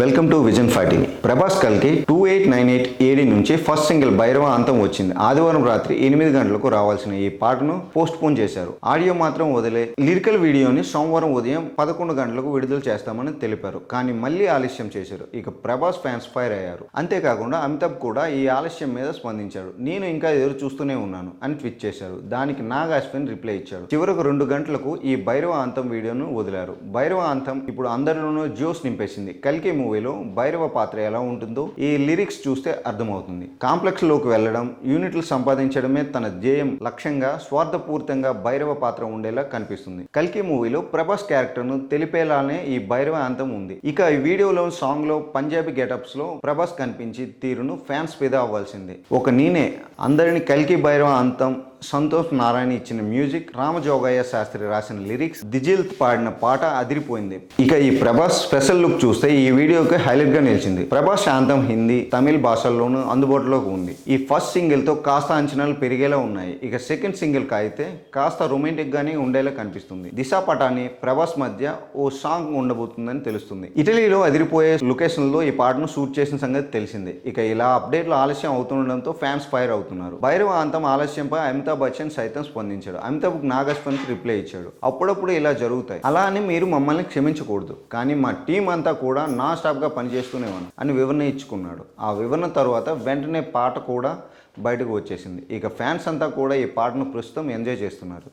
Welcome to Vision five Prabhas కల్కి two eight nine eight AD నుంచి first single Bhairava anthem వచ్చింది. ఆదివారం రాత్రి ఎనిమిది గంటలకు రావాల్సిన ఈ పాటను పోస్ట్ పోన్ చేశారు. ఆడియో మాత్రం వదిలే లిరికల్ వీడియోని సోమవారం ఉదయం పదకొండు గంటలకు విడుదల చేస్తామని తెలిపారు. కానీ మళ్ళీ ఆలస్యం చేశారు. ఇక ప్రభాస్ ఫ్యాన్స్ ఫైర్ అయ్యారు. అంతేకాకుండా అమితాబ్ కూడా ఈ ఆలస్యం మీద స్పందించాడు. నేను ఇంకా ఎదురు చూస్తూనే ఉన్నాను అని ట్వీట్ చేశారు. దానికి నాగ్ అశ్విన్ రిప్లై ఇచ్చాడు. చివరకు రెండు గంటలకు ఈ భైరవ అంతం వీడియోను వదిలారు. భైరవ అంతం ఇప్పుడు అందరిలోనూ జోస్ నింపేసింది. కల్కి మూవీలో భైరవ పాత్ర ఎలా ఉంటుందో ఈ లిరిక్స్ చూస్తే అర్థమవుతుంది. కాంప్లెక్స్లోకి వెళ్ళడం యూనిట్లు సంపాదించడమే తన ధ్యేయం లక్ష్యంగా స్వార్థపూరితంగా భైరవ పాత్ర ఉండేలా కనిపిస్తుంది. కల్కి మూవీలో ప్రభాస్ క్యారెక్టర్ను తెలిపేలానే ఈ భైరవ అంతం ఉంది. ఇక ఈ వీడియోలో సాంగ్లో పంజాబీ గెటప్స్లో ప్రభాస్ కనిపించి తీరును ఫ్యాన్స్ ఫిదా అవ్వాల్సిందే. ఒక నేనే అందరిని కల్కి భైరవ అంతం సంతోష్ నారాయణ ఇచ్చిన మ్యూజిక్ రామజోగయ్య శాస్త్రి రాసిన లిరిక్స్ దిజిల్ పాడిన పాట అదిరిపోయింది. ఇక ఈ ప్రభాస్ స్పెషల్ లుక్ చూస్తే ఈ వీడియోకి హైలైట్గా నిలిచింది. ప్రభాస్ శాంతం హిందీ తమిళ్ భాషల్లోనూ అందుబాటులోకి ఉంది. ఈ ఫస్ట్ సింగిల్తో కాస్త అంచనాలు పెరిగేలా ఉన్నాయి. ఇక సెకండ్ సింగిల్ అయితే కాస్త రొమాంటిక్ గానే ఉండేలా కనిపిస్తుంది. దిశా పటాని ప్రభాస్ మధ్య ఓ సాంగ్ ఉండబోతుందని తెలుస్తుంది. ఇటలీలో అదిరిపోయే లొకేషన్లో ఈ పాటను షూట్ చేసిన సంగతి తెలిసిందే. ఇక ఇలా అప్డేట్లు ఆలస్యం అవుతుండడంతో ఫ్యాన్స్ ఫైర్ అవుతున్నారు. భైరవ అంతం ఆలస్యంపై అమితాబ్ బచ్చన్ సైతం స్పందించాడు. అమితాబ్ నాగస్పంత్ రిప్లై ఇచ్చాడు. అప్పుడప్పుడు ఇలా జరుగుతాయి. అలా అని మీరు మమ్మల్ని క్షమించకూడదు. కానీ మా టీం అంతా కూడా నా స్టాప్గా పనిచేస్తూనే ఉన్నాం అని వివరణ ఇచ్చుకున్నాడు. ఆ వివరణ తర్వాత వెంటనే పాట కూడా బయటకు వచ్చేసింది. ఇక ఫ్యాన్స్ అంతా కూడా ఈ పాటను ప్రస్తుతం ఎంజాయ్ చేస్తున్నారు.